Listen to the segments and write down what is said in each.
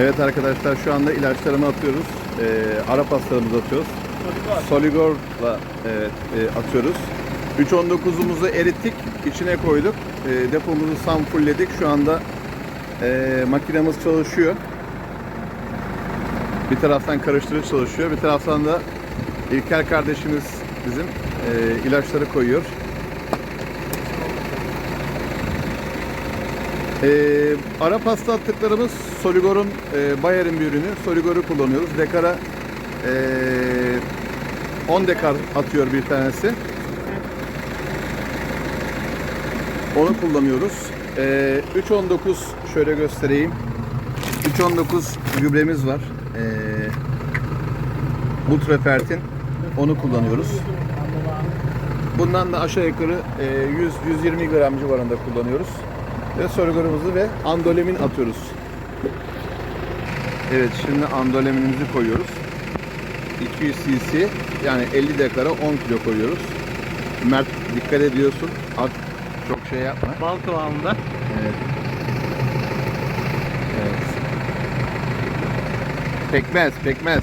Evet arkadaşlar şu anda ilaçlarımı atıyoruz. Ee, Arap hastalarımızı atıyoruz. Soligor'la evet, e, atıyoruz. 3.19'umuzu erittik, içine koyduk. E, depomuzu sam fullledik. Şu anda e, makinemiz çalışıyor. Bir taraftan karıştırıcı çalışıyor, bir taraftan da İlker kardeşimiz bizim e, ilaçları koyuyor. E, Arap hasta attıklarımız Soligor'un, e, Bayer'in bir ürünü. Soligor'u kullanıyoruz. Dekara e, 10 dekar atıyor bir tanesi. Onu kullanıyoruz. E, 3.19 şöyle göstereyim. 3.19 gübremiz var. E, Butrefert'in. Onu kullanıyoruz. Bundan da aşağı yukarı e, 100-120 gram civarında kullanıyoruz. Ve sorgurumuzu ve andolemin atıyoruz. Evet şimdi andoleminimizi koyuyoruz. 200 cc yani 50 dekara 10 kilo koyuyoruz. Mert dikkat ediyorsun. At çok şey yapma. Bal kıvamında. Evet. Evet. Pekmez, pekmez.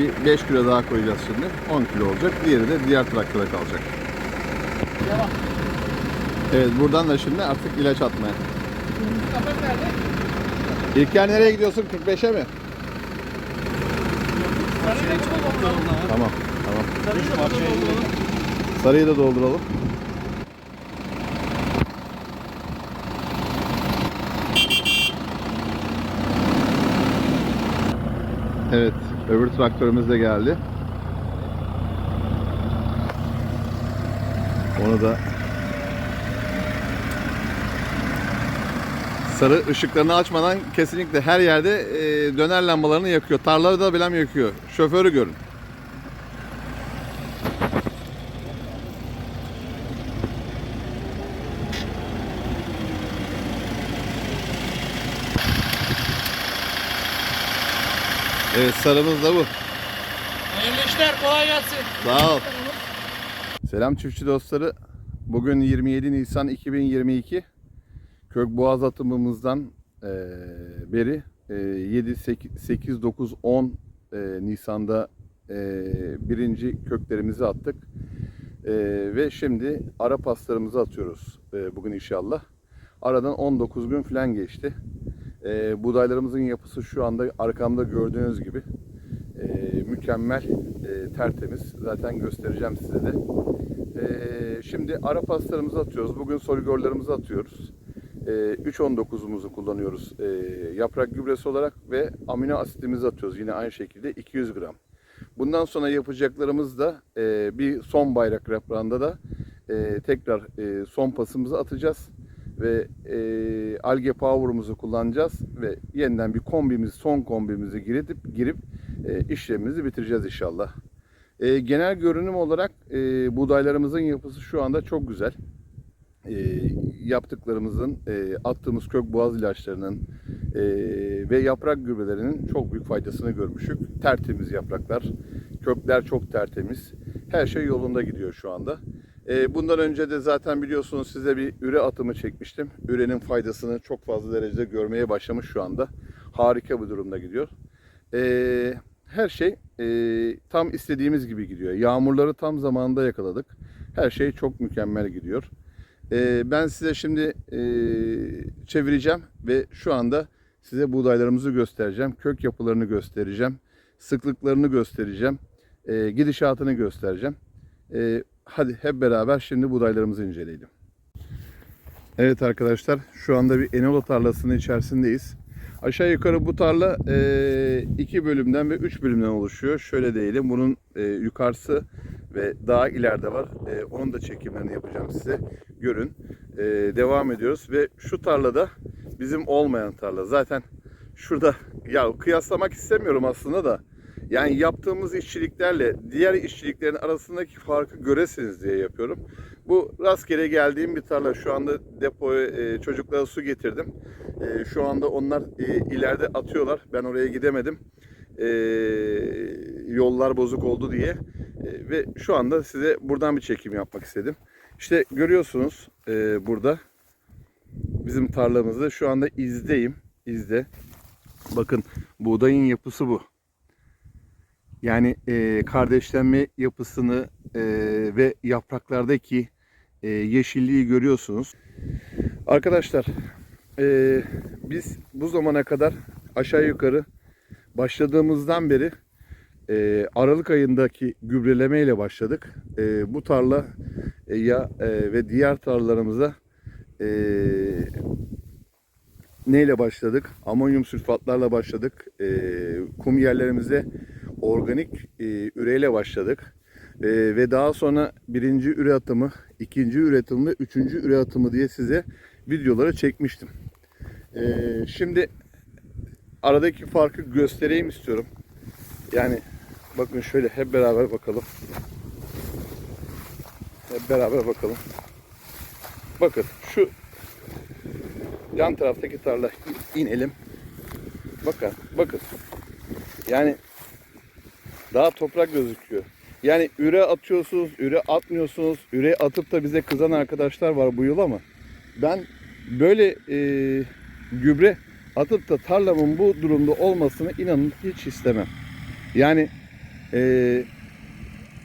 Bir 5 kilo daha koyacağız şimdi. 10 kilo olacak. Diğeri de diğer traktöre kalacak. Devam. Evet buradan da şimdi artık ilaç atmaya. Kapak nerede? İlker nereye gidiyorsun? 45'e mi? Tamam. Tamam. Sarıyı da dolduralım. Evet, öbür traktörümüz de geldi. Onu da sarı ışıklarını açmadan kesinlikle her yerde döner lambalarını yakıyor. Tarlaları da bile yakıyor. Şoförü görün. Evet sarımız da bu. Hayırlı işler kolay gelsin. Sağ ol. Selam çiftçi dostları. Bugün 27 Nisan 2022. Kökboğaz atımımızdan eee, beri eee, 7, 8, 8, 9, 10 eee, Nisan'da eee, birinci köklerimizi attık. Eee, ve şimdi ara paslarımızı atıyoruz eee, bugün inşallah. Aradan 19 gün falan geçti. Eee, buğdaylarımızın yapısı şu anda arkamda gördüğünüz gibi eee, mükemmel, eee, tertemiz. Zaten göstereceğim size de. Eee, şimdi ara paslarımızı atıyoruz. Bugün soligorlarımızı atıyoruz. Eee 3.19'umuzu kullanıyoruz eee, yaprak gübresi olarak ve amino asitimizi atıyoruz yine aynı şekilde 200 gram. Bundan sonra yapacaklarımız da eee, bir son bayrak yaprağında da eee, tekrar eee, son pasımızı atacağız ve eee alge power'umuzu kullanacağız ve yeniden bir kombimiz son kombimizi girip girip eee, işlemimizi bitireceğiz inşallah. Eee, genel görünüm olarak eee, buğdaylarımızın yapısı şu anda çok güzel. Eee, yaptıklarımızın, eee, attığımız kök boğaz ilaçlarının eee, ve yaprak gübrelerinin çok büyük faydasını görmüştük. Tertemiz yapraklar, kökler çok tertemiz. Her şey yolunda gidiyor şu anda. Eee, bundan önce de zaten biliyorsunuz size bir üre atımı çekmiştim. Ürenin faydasını çok fazla derecede görmeye başlamış şu anda. Harika bir durumda gidiyor. Eee, her şey eee, tam istediğimiz gibi gidiyor. Yağmurları tam zamanında yakaladık. Her şey çok mükemmel gidiyor. Eee, ben size şimdi eee, çevireceğim ve şu anda size buğdaylarımızı göstereceğim. Kök yapılarını göstereceğim. Sıklıklarını göstereceğim. Gidişatını göstereceğim. Hadi hep beraber şimdi buğdaylarımızı inceleyelim. Evet arkadaşlar şu anda bir enola tarlasının içerisindeyiz. Aşağı yukarı bu tarla e, iki bölümden ve üç bölümden oluşuyor. Şöyle diyelim bunun e, yukarısı ve daha ileride var. E, onun da çekimlerini yapacağım size. Görün. E, devam ediyoruz ve şu tarlada bizim olmayan tarla. Zaten şurada ya kıyaslamak istemiyorum aslında da yani yaptığımız işçiliklerle diğer işçiliklerin arasındaki farkı göresiniz diye yapıyorum. Bu rastgele geldiğim bir tarla. Şu anda depoya e, çocuklara su getirdim. E, şu anda onlar e, ileride atıyorlar. Ben oraya gidemedim. E, yollar bozuk oldu diye. E, ve şu anda size buradan bir çekim yapmak istedim. İşte görüyorsunuz e, burada bizim tarlamızda şu anda izdeyim. İzde. Bakın buğdayın yapısı bu. Yani e, kardeşlenme yapısını e, ve yapraklardaki e, yeşilliği görüyorsunuz. Arkadaşlar e, biz bu zamana kadar aşağı yukarı başladığımızdan beri e, Aralık ayındaki gübreleme ile başladık. E, bu tarla e, ya e, ve diğer tarlalarımıza e, neyle başladık? Amonyum sülfatlarla başladık. E, kum yerlerimize organik e, üreyle başladık. E, ve daha sonra birinci üre atımı, ikinci üretim ve üçüncü üre atımı diye size videoları çekmiştim. E, şimdi aradaki farkı göstereyim istiyorum. Yani bakın şöyle hep beraber bakalım. Hep beraber bakalım. Bakın şu yan taraftaki tarla inelim. Bakın, bakın. Yani daha toprak gözüküyor. Yani üre atıyorsunuz, üre atmıyorsunuz. Üre atıp da bize kızan arkadaşlar var bu yıl ama ben böyle e, gübre atıp da tarlamın bu durumda olmasını inanın hiç istemem. Yani e,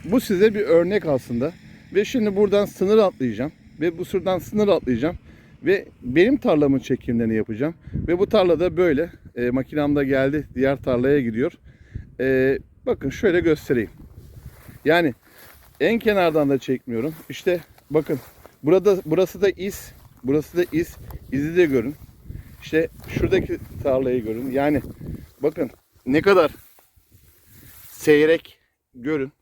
bu size bir örnek aslında. Ve şimdi buradan sınır atlayacağım. Ve bu sırdan sınır atlayacağım. Ve benim tarlamın çekimlerini yapacağım. Ve bu tarlada böyle. E, makinam da geldi. Diğer tarlaya gidiyor. E, bakın şöyle göstereyim. Yani en kenardan da çekmiyorum. İşte bakın burada burası da iz. Burası da iz. İzi de görün. İşte şuradaki tarlayı görün. Yani bakın ne kadar seyrek görün.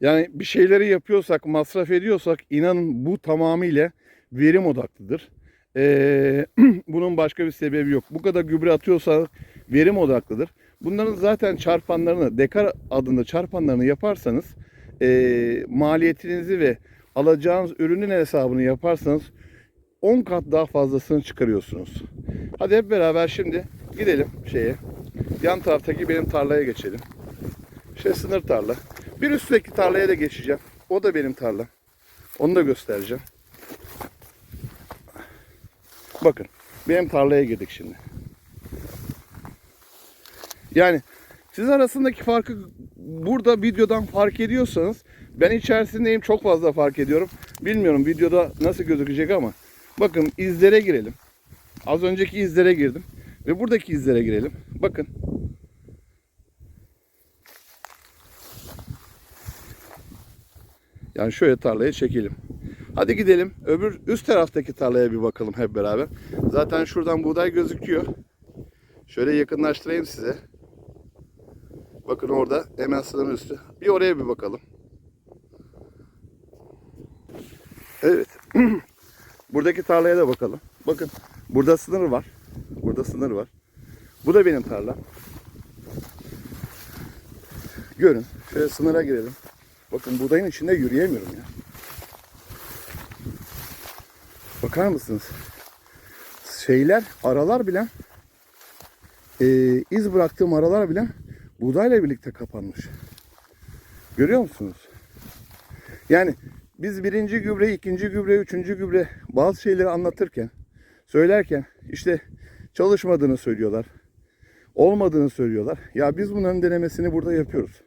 Yani bir şeyleri yapıyorsak, masraf ediyorsak inanın bu tamamıyla verim odaklıdır. Ee, bunun başka bir sebebi yok. Bu kadar gübre atıyorsak verim odaklıdır. Bunların zaten çarpanlarını, dekar adında çarpanlarını yaparsanız ee, maliyetinizi ve alacağınız ürünün hesabını yaparsanız 10 kat daha fazlasını çıkarıyorsunuz. Hadi hep beraber şimdi gidelim şeye. Yan taraftaki benim tarlaya geçelim. Şey sınır tarla. Bir üstteki tarlaya da geçeceğim. O da benim tarlam. Onu da göstereceğim. Bakın benim tarlaya girdik şimdi. Yani siz arasındaki farkı burada videodan fark ediyorsanız ben içerisindeyim çok fazla fark ediyorum. Bilmiyorum videoda nasıl gözükecek ama bakın izlere girelim. Az önceki izlere girdim ve buradaki izlere girelim. Bakın Yani şöyle tarlayı çekelim. Hadi gidelim. Öbür üst taraftaki tarlaya bir bakalım hep beraber. Zaten şuradan buğday gözüküyor. Şöyle yakınlaştırayım size. Bakın orada hemen sınırın üstü. Bir oraya bir bakalım. Evet. Buradaki tarlaya da bakalım. Bakın burada sınır var. Burada sınır var. Bu da benim tarlam. Görün. Şöyle sınıra girelim. Bakın buğdayın içinde yürüyemiyorum ya. Bakar mısınız? Şeyler, aralar bile e, iz bıraktığım aralar bile buğdayla birlikte kapanmış. Görüyor musunuz? Yani biz birinci gübre, ikinci gübre, üçüncü gübre bazı şeyleri anlatırken, söylerken işte çalışmadığını söylüyorlar. Olmadığını söylüyorlar. Ya biz bunların denemesini burada yapıyoruz.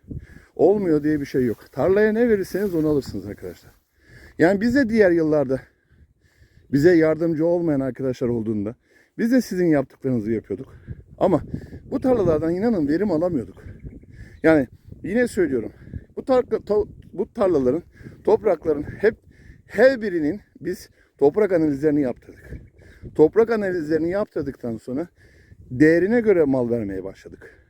Olmuyor diye bir şey yok. Tarlaya ne verirseniz onu alırsınız arkadaşlar. Yani biz de diğer yıllarda bize yardımcı olmayan arkadaşlar olduğunda biz de sizin yaptıklarınızı yapıyorduk. Ama bu tarlalardan inanın verim alamıyorduk. Yani yine söylüyorum. Bu, tar to- bu tarlaların, toprakların hep her birinin biz toprak analizlerini yaptırdık. Toprak analizlerini yaptırdıktan sonra değerine göre mal vermeye başladık.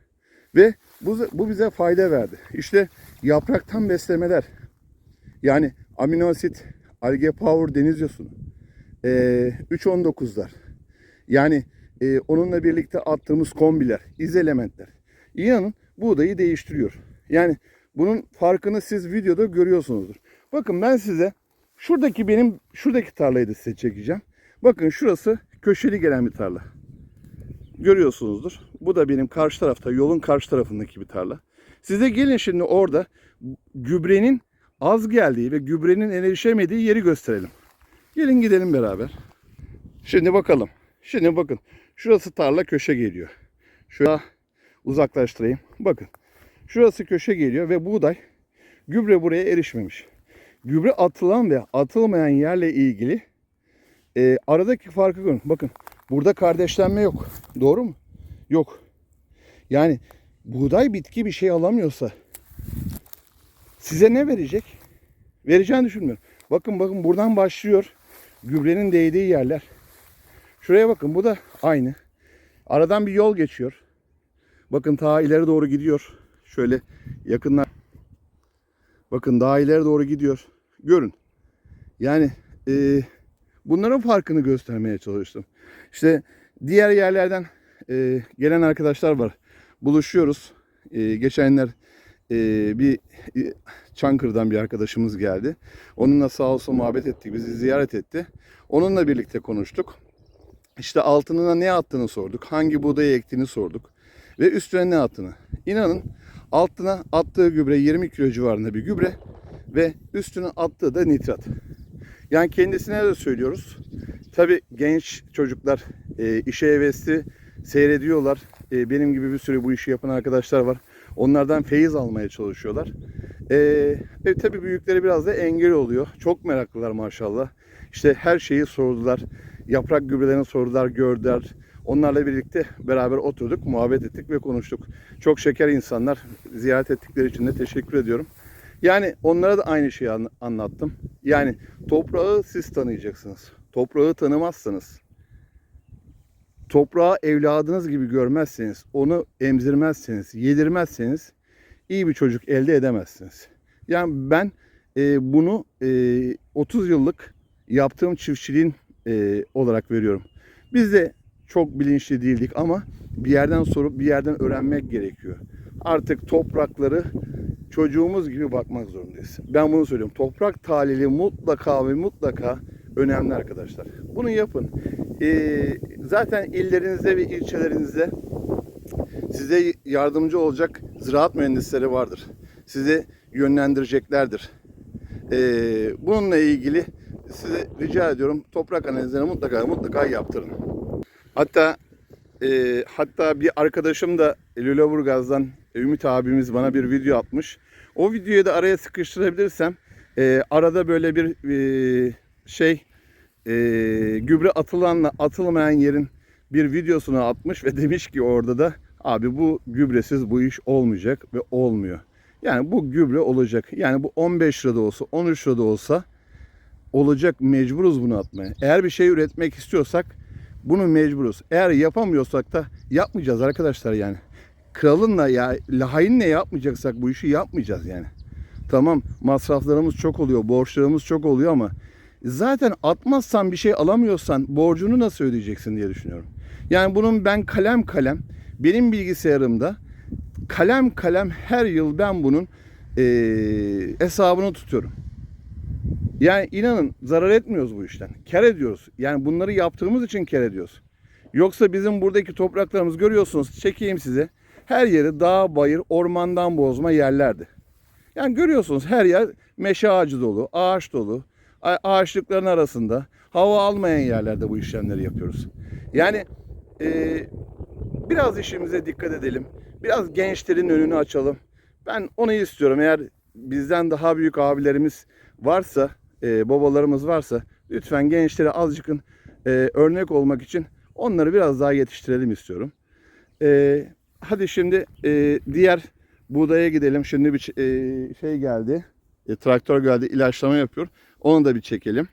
Ve bu, bu bize fayda verdi. İşte yapraktan beslemeler. Yani amino asit, alge power deniz yosunu. E, 3.19'lar. Yani e, onunla birlikte attığımız kombiler, iz elementler. İnanın buğdayı değiştiriyor. Yani bunun farkını siz videoda görüyorsunuzdur. Bakın ben size şuradaki benim şuradaki tarlayı da size çekeceğim. Bakın şurası köşeli gelen bir tarla görüyorsunuzdur. Bu da benim karşı tarafta, yolun karşı tarafındaki bir tarla. Size gelin şimdi orada gübrenin az geldiği ve gübrenin erişemediği yeri gösterelim. Gelin gidelim beraber. Şimdi bakalım. Şimdi bakın. Şurası tarla köşe geliyor. Şuraya uzaklaştırayım. Bakın. Şurası köşe geliyor ve buğday gübre buraya erişmemiş. Gübre atılan ve atılmayan yerle ilgili e, aradaki farkı görün. Bakın burada kardeşlenme yok. Doğru mu? Yok. Yani buğday bitki bir şey alamıyorsa size ne verecek? Vereceğini düşünmüyorum. Bakın bakın buradan başlıyor. Gübrenin değdiği yerler. Şuraya bakın bu da aynı. Aradan bir yol geçiyor. Bakın ta ileri doğru gidiyor. Şöyle yakınlar. Bakın daha ileri doğru gidiyor. Görün. Yani e, bunların farkını göstermeye çalıştım. İşte diğer yerlerden e, gelen arkadaşlar var. Buluşuyoruz. E, geçenler e, bir e, Çankırı'dan bir arkadaşımız geldi. Onunla sağ olsun muhabbet ettik. Bizi ziyaret etti. Onunla birlikte konuştuk. İşte altınına ne attığını sorduk. Hangi buğdayı ektiğini sorduk. Ve üstüne ne attığını. İnanın altına attığı gübre 20 kilo civarında bir gübre. Ve üstüne attığı da nitrat. Yani kendisine de söylüyoruz. Tabi genç çocuklar e, işe hevesli seyrediyorlar. E, benim gibi bir sürü bu işi yapan arkadaşlar var. Onlardan feyiz almaya çalışıyorlar. E, e, tabii büyükleri biraz da engel oluyor. Çok meraklılar maşallah. İşte her şeyi sordular. Yaprak gübrelerini sordular, gördüler. Onlarla birlikte beraber oturduk, muhabbet ettik ve konuştuk. Çok şeker insanlar. Ziyaret ettikleri için de teşekkür ediyorum. Yani onlara da aynı şeyi an- anlattım. Yani toprağı siz tanıyacaksınız. Toprağı tanımazsanız, toprağı evladınız gibi görmezseniz, onu emzirmezseniz, yedirmezseniz iyi bir çocuk elde edemezsiniz. Yani ben e, bunu e, 30 yıllık yaptığım çiftçiliğin e, olarak veriyorum. Biz de çok bilinçli değildik ama bir yerden sorup bir yerden öğrenmek gerekiyor. Artık toprakları çocuğumuz gibi bakmak zorundayız. Ben bunu söylüyorum. Toprak tahlili mutlaka ve mutlaka önemli arkadaşlar. Bunu yapın. Ee, zaten illerinizde ve ilçelerinizde size yardımcı olacak ziraat mühendisleri vardır. Sizi yönlendireceklerdir. Ee, bununla ilgili size rica ediyorum toprak analizlerini mutlaka mutlaka yaptırın. Hatta e, hatta bir arkadaşım da Lüleburgaz'dan Ümit abimiz bana bir video atmış. O videoyu da araya sıkıştırabilirsem e, arada böyle bir e, şey e, gübre atılanla atılmayan yerin bir videosunu atmış ve demiş ki orada da abi bu gübresiz bu iş olmayacak ve olmuyor. Yani bu gübre olacak. Yani bu 15 lirada olsa 13 lirada olsa olacak mecburuz bunu atmaya. Eğer bir şey üretmek istiyorsak bunu mecburuz. Eğer yapamıyorsak da yapmayacağız arkadaşlar yani. Kralınla ya lahayinle yapmayacaksak bu işi yapmayacağız yani. Tamam masraflarımız çok oluyor, borçlarımız çok oluyor ama zaten atmazsan bir şey alamıyorsan borcunu nasıl ödeyeceksin diye düşünüyorum. Yani bunun ben kalem kalem benim bilgisayarımda kalem kalem her yıl ben bunun eee, hesabını tutuyorum. Yani inanın zarar etmiyoruz bu işten. Kar ediyoruz. Yani bunları yaptığımız için kar ediyoruz. Yoksa bizim buradaki topraklarımız görüyorsunuz çekeyim size. Her yeri dağ, bayır, ormandan bozma yerlerdi. Yani görüyorsunuz her yer meşe ağacı dolu, ağaç dolu. Ağaçlıkların arasında hava almayan yerlerde bu işlemleri yapıyoruz. Yani eee, biraz işimize dikkat edelim. Biraz gençlerin önünü açalım. Ben onu istiyorum. Eğer bizden daha büyük abilerimiz varsa, e, babalarımız varsa lütfen gençlere azıcık e, örnek olmak için onları biraz daha yetiştirelim istiyorum. E, hadi şimdi e, diğer buğdaya gidelim. Şimdi bir e, şey geldi. E, traktör geldi, ilaçlama yapıyor. Onu da bir çekelim.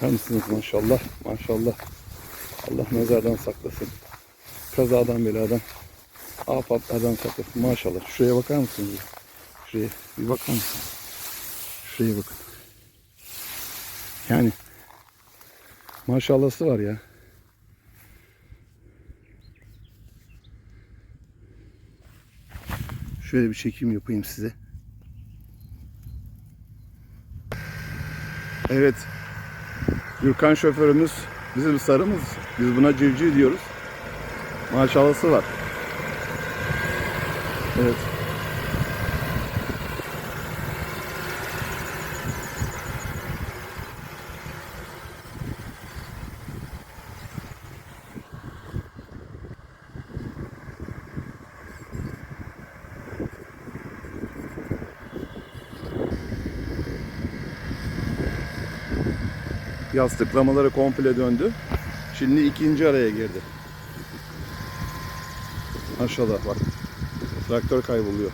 Mısınız maşallah maşallah. Allah nazardan saklasın. Kazadan beladan. Afatlardan saklasın maşallah. Şuraya bakar mısınız? Şuraya bir bakar mısınız? Şuraya bakın. Yani maşallahsı var ya. Şöyle bir çekim yapayım size. Evet. Gürkan şoförümüz bizim sarımız. Biz buna civciv diyoruz. Maşallahı var. Evet. Yastıklamaları komple döndü. Şimdi ikinci araya girdi. Maşallah bak. Traktör kayboluyor.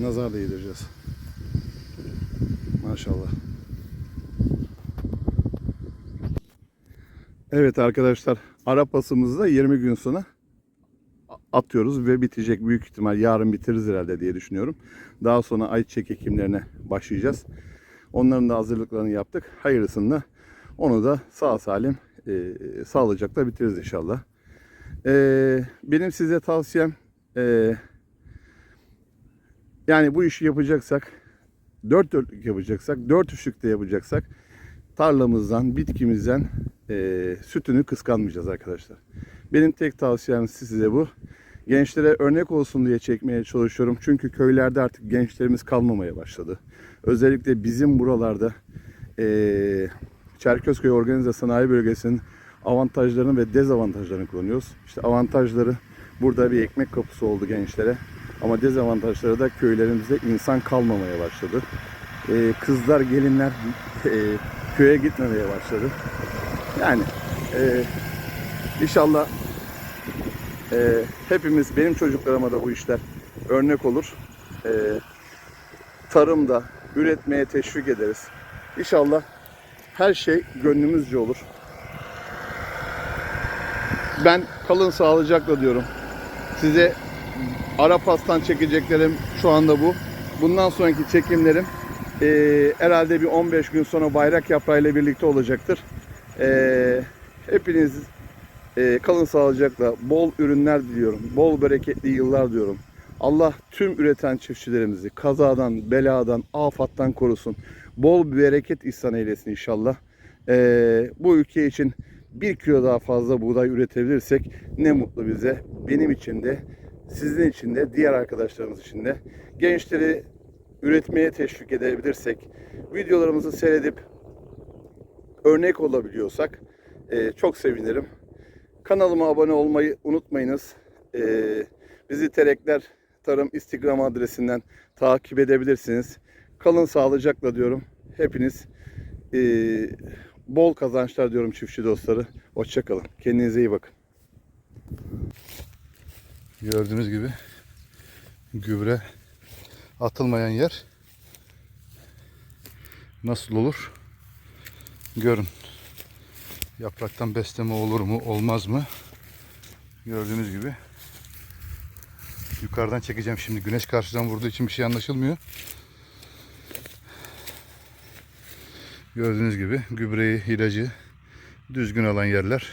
Nazar değdireceğiz. Maşallah. Evet arkadaşlar. Arapasımızı da 20 gün sonra atıyoruz ve bitecek. Büyük ihtimal yarın bitiririz herhalde diye düşünüyorum. Daha sonra ayçiçek ekimlerine başlayacağız. Onların da hazırlıklarını yaptık. Hayırlısını onu da sağ salim e, sağlıcakla bitiririz inşallah. E, benim size tavsiyem e, yani bu işi yapacaksak dört dörtlük yapacaksak dört üçlükte yapacaksak tarlamızdan bitkimizden e, sütünü kıskanmayacağız arkadaşlar. Benim tek tavsiyem size bu. Gençlere örnek olsun diye çekmeye çalışıyorum. Çünkü köylerde artık gençlerimiz kalmamaya başladı. Özellikle bizim buralarda eee Çerkezköy Organize Sanayi Bölgesi'nin avantajlarını ve dezavantajlarını kullanıyoruz. İşte avantajları burada bir ekmek kapısı oldu gençlere. Ama dezavantajları da köylerimizde insan kalmamaya başladı. Eee, kızlar, gelinler eee, köye gitmemeye başladı. Yani eee inşallah eee, hepimiz, benim çocuklarıma da bu işler örnek olur. Eee tarımda üretmeye teşvik ederiz. İnşallah her şey gönlümüzce olur. Ben kalın sağlıcakla diyorum. Size Arapas'tan çekeceklerim şu anda bu. Bundan sonraki çekimlerim eee, herhalde bir 15 gün sonra bayrak yaprağıyla birlikte olacaktır. Eee, hepiniz eee, kalın sağlıcakla bol ürünler diliyorum. Bol bereketli yıllar diyorum. Allah tüm üreten çiftçilerimizi kazadan, beladan, afattan korusun. Bol bereket ihsan eylesin inşallah. Ee, bu ülke için bir kilo daha fazla buğday üretebilirsek ne mutlu bize. Benim için de, sizin için de, diğer arkadaşlarımız için de. Gençleri üretmeye teşvik edebilirsek, videolarımızı seyredip örnek olabiliyorsak e, çok sevinirim. Kanalıma abone olmayı unutmayınız. Ee, bizi Terekler Tarım Instagram adresinden takip edebilirsiniz. Kalın sağlıcakla diyorum. Hepiniz eee, bol kazançlar diyorum çiftçi dostları. Hoşçakalın. Kendinize iyi bakın. Gördüğünüz gibi gübre atılmayan yer nasıl olur? Görün. Yapraktan besleme olur mu, olmaz mı? Gördüğünüz gibi. Yukarıdan çekeceğim şimdi. Güneş karşıdan vurduğu için bir şey anlaşılmıyor. Gördüğünüz gibi gübreyi, ilacı düzgün alan yerler.